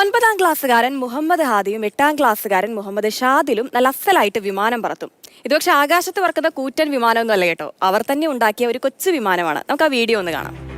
ഒൻപതാം ക്ലാസ്സുകാരൻ മുഹമ്മദ് ഹാദിയും എട്ടാം ക്ലാസ്സുകാരൻ മുഹമ്മദ് ഷാദിലും നല്ല അസലായിട്ട് വിമാനം പറത്തും. ഇത് പക്ഷെ ആകാശത്ത് പറക്കുന്ന കൂറ്റൻ വിമാനമൊന്നും അല്ല കേട്ടോ. അവർ തന്നെ ഉണ്ടാക്കിയ ഒരു കൊച്ചു വിമാനമാണ്. നമുക്ക് ആ വീഡിയോ ഒന്ന് കാണാം.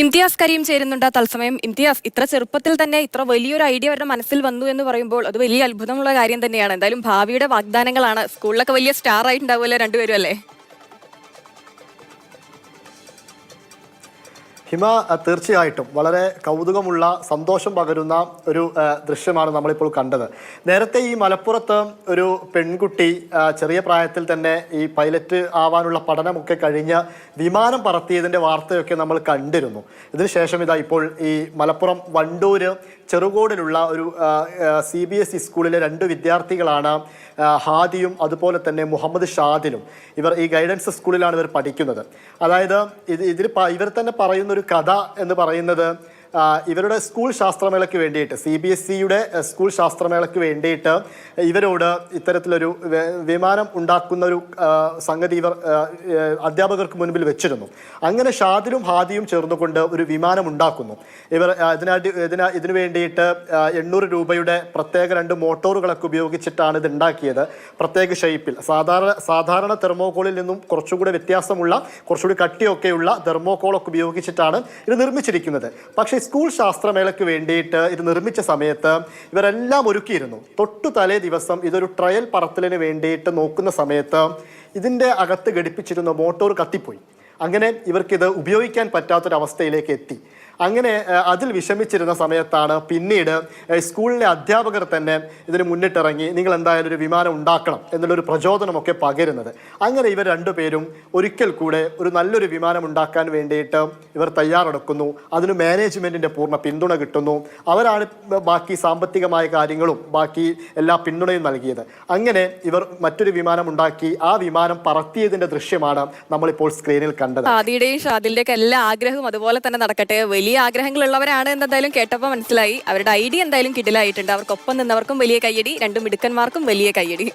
ഇംതിയാസ് കരീം ചേരുന്നുണ്ട് തത്സമയം. ഇംതിയാസ് ഇത്ര ചെറുപ്പത്തിൽ തന്നെ ഇത്ര വലിയൊരു ഐഡിയ അവരുടെ മനസ്സിൽ വന്നു എന്ന് പറയുമ്പോൾ അത് വലിയ അത്ഭുതമുള്ള കാര്യം തന്നെയാണ്. എന്തായാലും ഭാവിയുടെ വാഗ്ദാനങ്ങളാണ്. സ്കൂളിലൊക്കെ വലിയ സ്റ്റാർ ആയിട്ടുണ്ടാവുമല്ലോ രണ്ടുപേരും അല്ലേ? ഹിമ തീർച്ചയായിട്ടും വളരെ കൗതുകമുള്ള സന്തോഷം പകരുന്ന ഒരു ദൃശ്യമാണ് നമ്മളിപ്പോൾ കണ്ടത്. നേരത്തെ ഈ മലപ്പുറത്ത് ഒരു പെൺകുട്ടി ചെറിയ പ്രായത്തിൽ തന്നെ ഈ പൈലറ്റ് ആവാനുള്ള പഠനമൊക്കെ കഴിഞ്ഞ് വിമാനം പറത്തിയതിന്റെ വാർത്തയൊക്കെ നമ്മൾ കണ്ടിരുന്നു. ഇതിനുശേഷം ഇതാ ഇപ്പോൾ ഈ മലപ്പുറം വണ്ടൂര് ചെറുകോടിലുള്ള ഒരു സി ബി എസ് ഇ സ്കൂളിലെ രണ്ട് വിദ്യാർത്ഥികളാണ് ഹാദിയും അതുപോലെ തന്നെ മുഹമ്മദ് ഷാദിലും ഇവർ ഈ ഗൈഡൻസ് സ്കൂളിലാണ് ഇവർ പഠിക്കുന്നത്. അതായത് ഇത് ഇതിൽ ഇവർ തന്നെ പറയുന്ന ഒരു കഥ എന്ന് പറയുന്നത് ഇവരുടെ സ്കൂൾ ശാസ്ത്രമേളയ്ക്ക് വേണ്ടിയിട്ട് സി ബി എസ് സിയുടെ സ്കൂൾ ശാസ്ത്രമേളയ്ക്ക് വേണ്ടിയിട്ട് ഇവരോട് ഇത്തരത്തിലൊരു വിമാനം ഉണ്ടാക്കുന്ന ഒരു സംഗതി ഇവർ അധ്യാപകർക്ക് മുൻപിൽ വെച്ചിരുന്നു. അങ്ങനെ ഷാദിലും ഹാദിയും ചേർന്നുകൊണ്ട് ഒരു വിമാനം ഉണ്ടാക്കുന്നു. ഇവർ അതിനായിട്ട് ഇതിന് ഇതിനു വേണ്ടിയിട്ട് എണ്ണൂറ് രൂപയുടെ പ്രത്യേക രണ്ട് മോട്ടോറുകളൊക്കെ ഉപയോഗിച്ചിട്ടാണ് ഇത് ഉണ്ടാക്കിയത് പ്രത്യേക ഷേപ്പിൽ. സാധാരണ സാധാരണ തെർമോകോളിൽ നിന്നും കുറച്ചുകൂടി വ്യത്യാസമുള്ള കുറച്ചുകൂടി കട്ടിയൊക്കെയുള്ള തെർമോകോളൊക്കെ ഉപയോഗിച്ചിട്ടാണ് ഇത് നിർമ്മിച്ചിരിക്കുന്നത്. പക്ഷേ സ്കൂൾ ശാസ്ത്രമേളയ്ക്ക് വേണ്ടിയിട്ട് ഇത് നിർമ്മിച്ച സമയത്ത് ഇവരെല്ലാം ഒരുക്കിയിരുന്നു. തൊട്ടു തലേ ദിവസം ഇതൊരു ട്രയൽ പറത്തലിന് വേണ്ടിയിട്ട് നോക്കുന്ന സമയത്ത് ഇതിന്റെ അകത്ത് ഘടിപ്പിച്ചിരുന്ന മോട്ടോർ കത്തിപ്പോയി. അങ്ങനെ ഇവർക്കിത് ഉപയോഗിക്കാൻ പറ്റാത്തൊരവസ്ഥയിലേക്ക് എത്തി. അങ്ങനെ അതിൽ വിഷമിച്ചിരുന്ന സമയത്താണ് പിന്നീട് സ്കൂളിലെ അധ്യാപകർ തന്നെ ഇതിന് മുന്നിട്ടിറങ്ങി നിങ്ങൾ എന്തായാലും ഒരു വിമാനം ഉണ്ടാക്കണം എന്നുള്ളൊരു പ്രചോദനമൊക്കെ പകരുന്നത്. അങ്ങനെ ഇവർ രണ്ടുപേരും ഒരിക്കൽ കൂടെ ഒരു നല്ലൊരു വിമാനം ഉണ്ടാക്കാൻ വേണ്ടിയിട്ട് ഇവർ തയ്യാറെടുക്കുന്നു. അതിന് മാനേജ്മെന്റിന്റെ പൂർണ പിന്തുണ കിട്ടുന്നു. അവരാണ് ബാക്കി സാമ്പത്തികമായ കാര്യങ്ങളും ബാക്കി എല്ലാ പിന്തുണയും നൽകിയത്. അങ്ങനെ ഇവർ മറ്റൊരു വിമാനം ഉണ്ടാക്കി ആ വിമാനം പറത്തിയതിന്റെ ദൃശ്യമാണ് നമ്മളിപ്പോൾ സ്ക്രീനിൽ കണ്ടത്. ആദിയുടെയും ഷാദിലിന്റെയും ഒക്കെ എല്ലാ ആഗ്രഹവും അതുപോലെ തന്നെ നടക്കട്ടെ. വലിയ ആഗ്രഹങ്ങളുള്ളവരാണ് എന്തായാലും കേട്ടപ്പോൾ മനസ്സിലായി. അവരുടെ ഐഡിയ എന്തായാലും കിടിലായിട്ടുണ്ട്. അവർക്കൊപ്പം നിന്നവർക്കും വലിയ കയ്യടി രണ്ടു മിടുക്കന്മാർക്കും വലിയ കയ്യടി.